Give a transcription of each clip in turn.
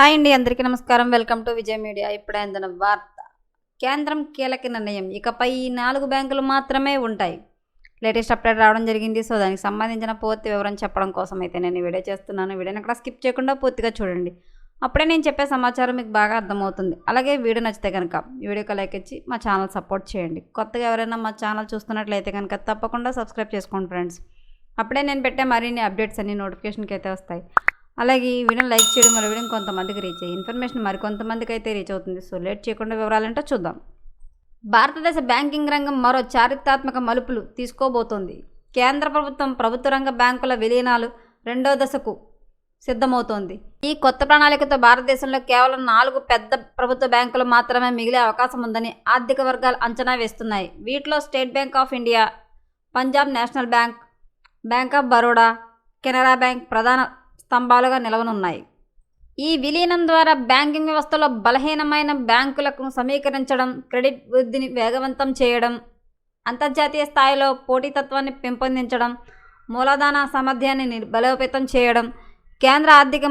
Hi అండి అందరికీ నమస్కారం. Welcome to Vijay media. ఇప్పుడే అందిన వార్త. కేంద్రం కీలక నిర్ణయం. ఇకపై ఈ నాలుగు బ్యాంకులు మాత్రమే ఉంటాయి. లేటెస్ట్ అప్డేట్ రావడం జరిగింది. సో దానికి సంబంధించిన పూర్తి వివరం చెప్పడం కోసం అయితే నేను వీడియో చేస్తున్నాను. వీడియోని అక్కడ స్కిప్ చేయకుండా పూర్తిగా చూడండి. అప్పుడే నేను చెప్పే సమాచారం మీకు బాగా అర్థమవుతుంది. అలాగే వీడియో నచ్చితే కనుక వీడియోకి లైక్ ఇచ్చి మా ఛానల్ సపోర్ట్ చేయండి. కొత్తగా ఎవరైనా మా ఛానల్ చూస్తున్నట్లయితే కనుక తప్పకుండా సబ్స్క్రైబ్ చేసుకోండి ఫ్రెండ్స్. అప్పుడే నేను పెట్టే మరిన్ని అప్డేట్స్ అన్ని నోటిఫికేషన్కి అయితే వస్తాయి. అలాగే ఈ వీడియోని లైక్ చేయడం వల్ల వీడియో కొంతమందికి రీచ్ అయ్యి ఇన్ఫర్మేషన్ మరికొంతమందికి అయితే రీచ్ అవుతుంది. సో లేట్ చేయకుండా వివరాలంటే చూద్దాం. భారతదేశ బ్యాంకింగ్ రంగం మరో చారిత్రాత్మక మలుపులు తీసుకోబోతోంది. కేంద్ర ప్రభుత్వం ప్రభుత్వ రంగ బ్యాంకుల విలీనాలు రెండో దశకు సిద్ధమవుతోంది. ఈ కొత్త ప్రణాళికతో భారతదేశంలో కేవలం నాలుగు పెద్ద ప్రభుత్వ బ్యాంకులు మాత్రమే మిగిలే అవకాశం ఉందని ఆర్థిక వర్గాలు అంచనా వేస్తున్నాయి. వీటిలో State Bank of India Punjab National Bank Bank of Baroda Canara Bank ప్రధాన స్తంభాలుగా నిలవనున్నాయి. ఈ విలీనం ద్వారా బ్యాంకింగ్ వ్యవస్థలో బలహీనమైన బ్యాంకులకు సమీకరించడం క్రెడిట్ వృద్ధిని వేగవంతం చేయడం అంతర్జాతీయ స్థాయిలో పోటీతత్వాన్ని పెంపొందించడం మూలధన సామర్థ్యాన్ని బలోపేతం చేయడం కేంద్ర ఆర్థిక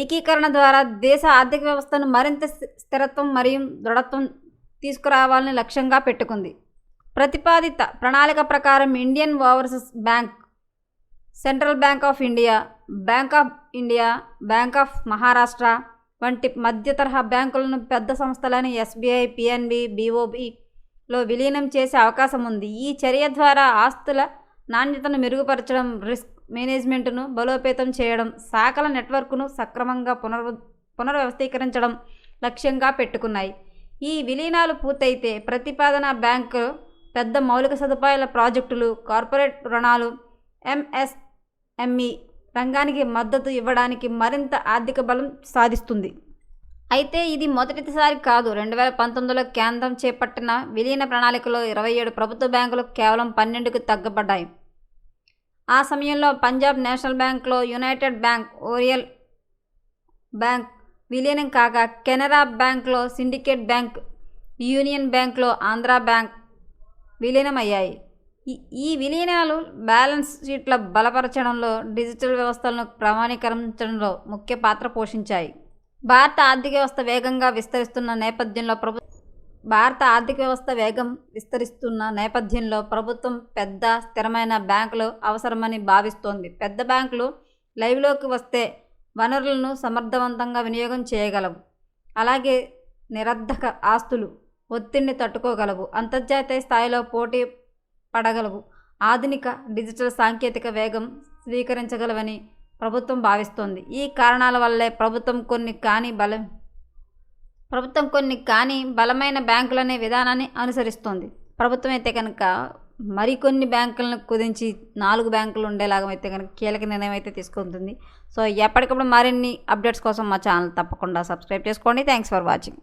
ఏకీకరణ ద్వారా దేశ ఆర్థిక వ్యవస్థను మరింత స్థిరత్వం మరియు దృఢత్వం తీసుకురావాలని లక్ష్యంగా పెట్టుకుంది. ప్రతిపాదిత ప్రణాళిక ప్రకారం Indian Overseas Bank Central Bank of India Bank of India Bank of Maharashtra వంటి మధ్య తరహా బ్యాంకులను పెద్ద సంస్థలని ఎస్బీఐ పిఎన్బి బీఓబిలో విలీనం చేసే అవకాశం ఉంది. ఈ చర్య ద్వారా ఆస్తుల నాణ్యతను మెరుగుపరచడం రిస్క్ మేనేజ్మెంట్ను బలోపేతం చేయడం శాఖల నెట్వర్క్ను సక్రమంగా పునర్ పునర్వ్యవస్థీకరించడం లక్ష్యంగా పెట్టుకున్నాయి. ఈ విలీనాలు పూర్తయితే ప్రతిపాదన బ్యాంకు పెద్ద మౌలిక సదుపాయాల ప్రాజెక్టులు కార్పొరేట్ రుణాలు ఎంఎస్ ఎంఈ రంగానికి మద్దతు ఇవ్వడానికి మరింత ఆర్థిక బలం సాధిస్తుంది. అయితే ఇది మొదటిసారి కాదు. రెండు వేల పంతొమ్మిదిలో కేంద్రం చేపట్టిన విలీన ప్రణాళికలో ఇరవై ఏడు ప్రభుత్వ బ్యాంకులు కేవలం పన్నెండుకు తగ్గబడ్డాయి. ఆ సమయంలో పంజాబ్ నేషనల్ బ్యాంక్లో యునైటెడ్ బ్యాంక్ ఓరియల్ బ్యాంక్ విలీనం కాగా కెనరా బ్యాంక్లో సిండికేట్ బ్యాంక్ యూనియన్ బ్యాంక్లో ఆంధ్రా బ్యాంక్ విలీనమయ్యాయి. ఈ విలీనాలు బ్యాలెన్స్ షీట్ల బలపరచడంలో డిజిటల్ వ్యవస్థలను ప్రమాణీకరించడంలో ముఖ్య పాత్ర పోషించాయి. భారత ఆర్థిక వ్యవస్థ వేగంగా విస్తరిస్తున్న నేపథ్యంలో ప్రభు భారత ఆర్థిక వ్యవస్థ వేగం విస్తరిస్తున్న నేపథ్యంలో ప్రభుత్వం పెద్ద స్థిరమైన బ్యాంకులు అవసరమని భావిస్తోంది. పెద్ద బ్యాంకులు లైవ్లోకి వస్తే వనరులను సమర్థవంతంగా వినియోగం చేయగలవు. అలాగే నిరర్ధక ఆస్తులు ఒత్తిడిని తట్టుకోగలవు. అంతర్జాతీయ స్థాయిలో పోటీ పడగలవు. ఆధునిక డిజిటల్ సాంకేతిక వేగం స్వీకరించగలవని ప్రభుత్వం భావిస్తోంది. ఈ కారణాల వల్లే ప్రభుత్వం కొన్ని కానీ బలం ప్రభుత్వం కొన్ని కానీ బలమైన బ్యాంకులనే విధానాన్ని అనుసరిస్తోంది. ప్రభుత్వం అయితే కనుక మరికొన్ని బ్యాంకులను కుదించి నాలుగు బ్యాంకులు ఉండేలాగా అయితే కనుక కీలక నిర్ణయం అయితే తీసుకుంటుంది. సో ఎప్పటికప్పుడు మరిన్ని అప్డేట్స్ కోసం మా ఛానల్ తప్పకుండా సబ్స్క్రైబ్ చేసుకోండి. Thanks for watching.